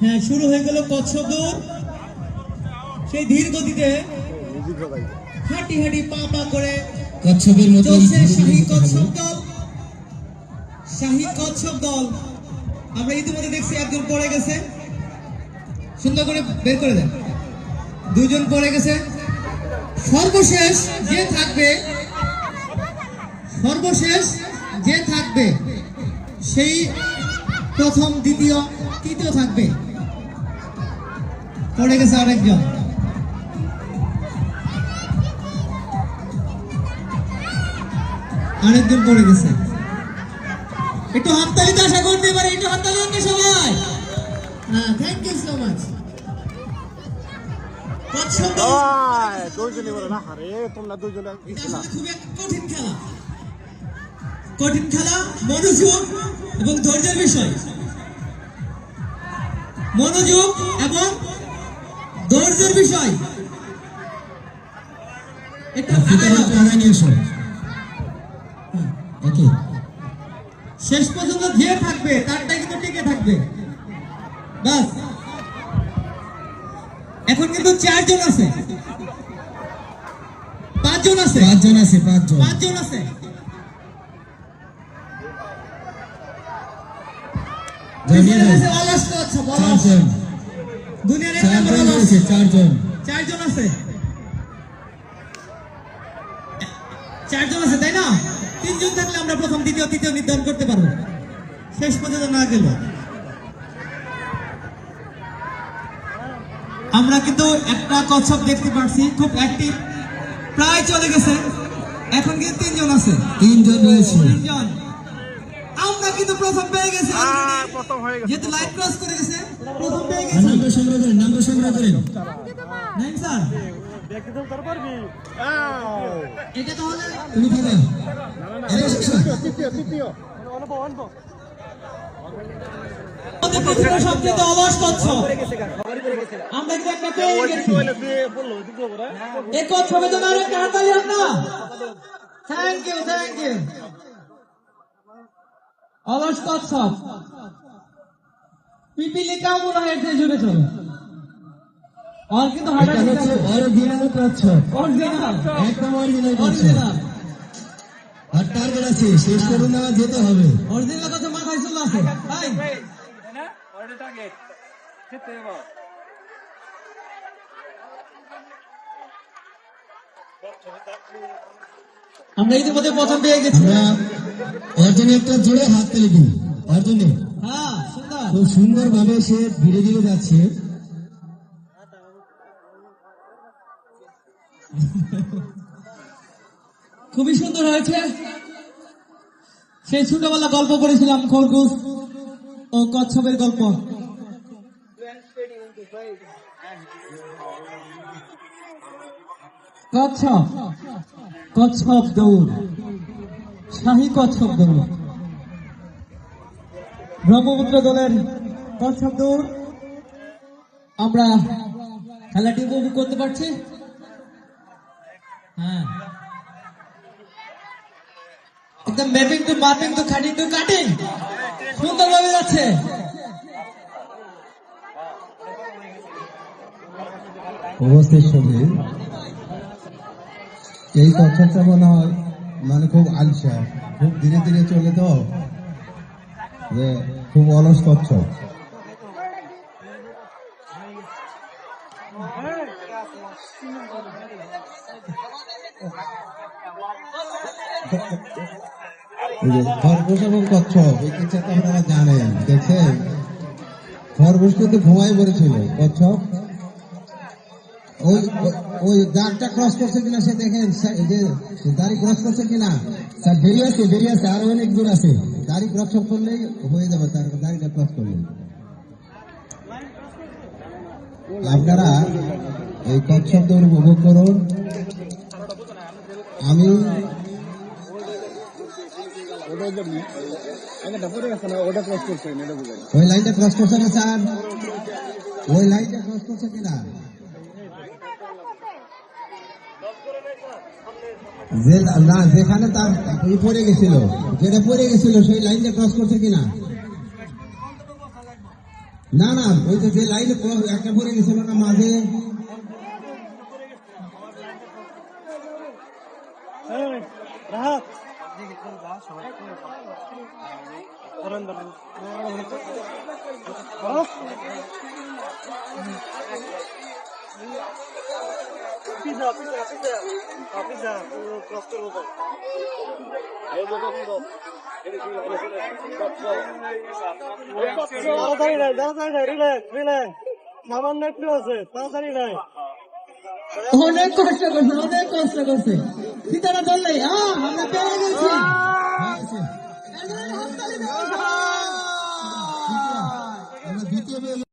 হ্যাঁ শুরু হয়ে গেল কচ্ছপ দৌড়। সেই ধীর গতিতে হাঁটি হাঁটি পা পা করে কচ্ছপের মতো চলছে শাহী কচ্ছপ দল। শাহী কচ্ছপ দল। আমরা ইতিমধ্যে দেখছি একজন পড়ে গেছে। সুন্দর করে বের করে দেন। দুজন পড়ে গেছে। সর্বশেষ যে থাকবে সর্বশেষ যে থাকবে সেই প্রথম দ্বিতীয় তৃতীয় থাকবে। পড়ে গেছে আরেকজন। আরেকজন পড়ে গেছে। একটু হাততালিতে আশা করতে পারি একটু হাততালি দেন সবাই। হ্যাঁ থ্যাংক ইউ সো মাচ দুইজনই বলে না আরে তোমরা দুইজনে এটা খুবই কঠিন খেলা। কঠিন খেলা মনোযোগ এবং ধৈর্যের বিষয়। মনোযোগ এবং ধৈর্যের বিষয়। ওকে। শেষ পর্যন্ত যে থাকবে তারটাই কিন্তু টিকে থাকবে। বাস। এখন কিন্তু চারজন আছে। পাঁচজন আছে। পাঁচজন আছে পাঁচজন। পাঁচজন আছে। জানিয়ে আচ্ছা, অলস। চারজন। দুনিয়ার এক নম্বর অলস। চারজন। চারজন আছে। চারজন আছে তাই না? তিনজন থাকলে আমরা প্রথম দ্বিতীয় তৃতীয় নির্ধারণ করতে পারব। শেষ পর্যন্ত না গেল। আমরা কিন্তু একটা কচ্ছপ দেখতে পাচ্ছি খুব অ্যাক্টিভ প্রায় চলে গেছে। এখন কিন্তু তিনজন আছে। তিনজন রয়েছে। তিনজন। কিন্তু প্রথম পেয়ে গেছি প্রথম হয়ে গেছে যেহেতু লাইন ক্রস করে গেছে। প্রথম পেয়ে গেছি। নাম্বার সংগ্রহ করেন নাম্বার সংগ্রহ করেন। Nine sir. দেখতে এটা তাহলে তুমি তৃতীয় তৃতীয় অনব অনব আমরা কিন্তু একটা পেয়ে গেছি? একটা থ্যাংক ইউ থ্যাংক ইউ অলস কচ্ছপ পিপিলিকাও মনে হয় জুড়ে চলে আর কিন্তু এটা হাঁটা হচ্ছে অরিজিনাল কচ্ছপ অরিজিনাল একদম অরিজিনাল অরিজিনাল আর টার্গেট আছে শেষ করুন না যেতে হবে অরিজিনাল কথা মাথায় চলে আসে তাই আমরা ইতিমধ্যে প্রথম পেয়ে গেছি অর্জনে একটা জোরে হাত তালি দিই অর্জনে হ্যাঁ খুব সুন্দর ভাবে সে ধীরে ধীরে যাচ্ছে। খুবই সুন্দর হয়েছে। সেই ছোটবেলা গল্প করেছিলাম খরগোশ ও কচ্ছপের গল্প। কচ্ছপ কচ্ছপ দৌড়। শাহী কচ্ছপ দৌড় ব্রহ্মপুত্র দলের কচ্ছপ দৌড় আমরা খেলাটি উপভোগ করতে পারছি। হ্যাঁ। একদম কাটিং টু কাটিং। সুন্দরভাবে যাচ্ছে। উপস্থিত ছবি এই কচ্ছপটা মনে হয় মানে খুব আলসা, খুব ধীরে ধীরে চলে তো। খুব অলস যে খরগোশ এবং কচ্ছপ এই কিছু তো আপনারা জানেন, দেখছেন? খরগোশ কিন্তু ঘুমাই পড়েছিল কচ্ছপ ওই, ওই- দাঁড়টা ক্রস করছে কিনা সে দেখেন যে দাড়ি ক্রস করছে কিনা? স্যার দেরি আছে দেরি আছে, আরও অনেক দূর আছে। দাড়ি ক্রস করলেই হয়ে যাবে, তার দাড়িটা ক্রস করলে আপনারা এই কচ্ছপ উপভোগ করুন। আমি ওই লাইনটা ক্রস করছে না, স্যার। ওই লাইনটা ক্রস করছে কিনা? যে না, যেখানে তার পড়ে গেছিল, যেটা পড়ে গেছিল, সেই লাইনটা ক্রস করছে কিনা? না না, ওই যে লাইনে ক্রস একটা পড়ে গেছিল না মাঝে? তাড়াতাড়ি নাই তাড়াতাড়ি নাই রিল্যাক্স রিল্যাক্স সামান্য একটু আছে তাড়াতাড়ি নাই অনেক কষ্ট করছে অনেক কষ্ট করছে। সীতারা ধরলে আমরা পেরে গেছি। আমরা দ্বিতীয়